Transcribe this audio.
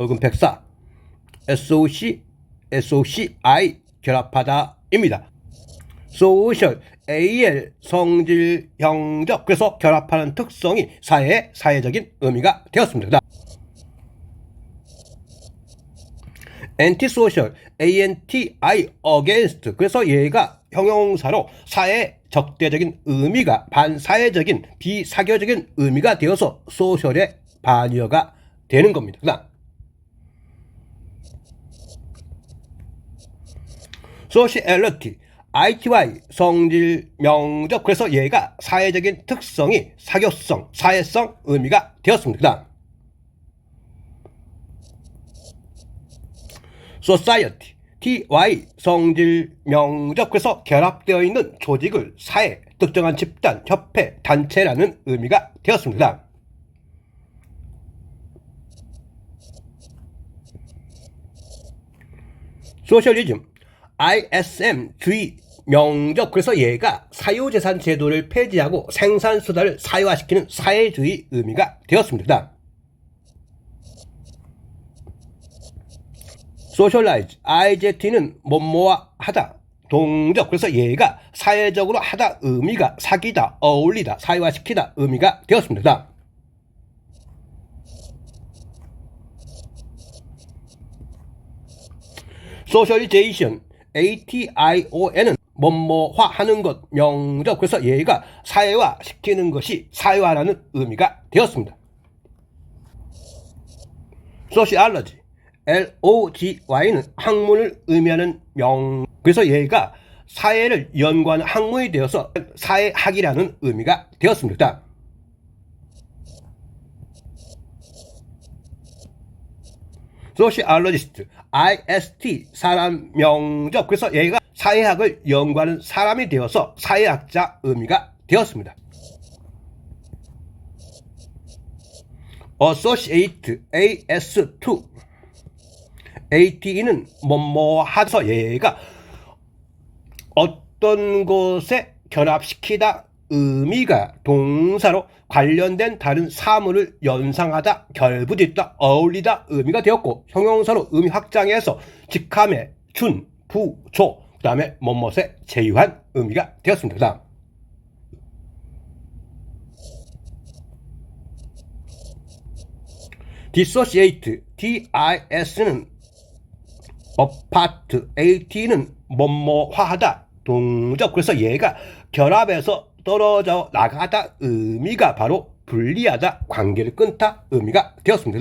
얼굴 백사 SOC, SOCI 결합하다입니다. 소셜 AL 성질 형적 그래서 결합하는 특성이 사회의 사회적인 의미가 되었습니다. antisocial anti against 그래서 얘가 형용사로 사회 적대적인 의미가 반사회적인 비사교적인 의미가 되어서 소셜의 반의어가 되는 겁니다. 그다음 sociality ITY 성질 명적 그래서 얘가 사회적인 특성이 사교성 사회성 의미가 되었습니다. society ty 성질 명적 그래서 결합되어 있는 조직을 사회 특정한 집단 협회 단체라는 의미가 되었습니다. 소셜리즘 ISM 주의 명적 그래서 얘가 사유재산 제도를 폐지하고 생산수단을 사유화시키는 사회주의 의미가 되었습니다. 소셜라이즈 IZ는 뭐뭐와 하다 동적 그래서 얘가 사회적으로 하다 의미가 사귀다 어울리다 사회화시키다 의미가 되었습니다. 소셜리제이션 ATION은 뭐뭐화 하는 것 명적 그래서 얘가 사회화 시키는 것이 사회화라는 의미가 되었습니다. 소시알러지 LOGY는 학문을 의미하는 명 그래서 얘가 사회를 연구하는 학문이 되어서 사회학이라는 의미가 되었습니다. 소시알러지스트 IST 사람 명적 그래서 얘가 사회학을 연구하는 사람이 되어서 사회학자 의미가 되었습니다. Associate AS2 ATE는 뭐뭐 하서 얘가 어떤 것에 결합시키다 의미가 동사로 관련된 다른 사물을 연상하다, 결부짓다, 어울리다 의미가 되었고 형용사로 의미 확장해서 직함의 준, 부, 조, 그 다음에 뭐뭇에 제휴한 의미가 되었습니다. dissociate, DIS는 apart, AT는 뭐뭐화하다, 동적. 그래서 얘가 결합해서 떨어져 나가다 의미가 바로 분리하다, 관계를 끊다 의미가 되었습니다.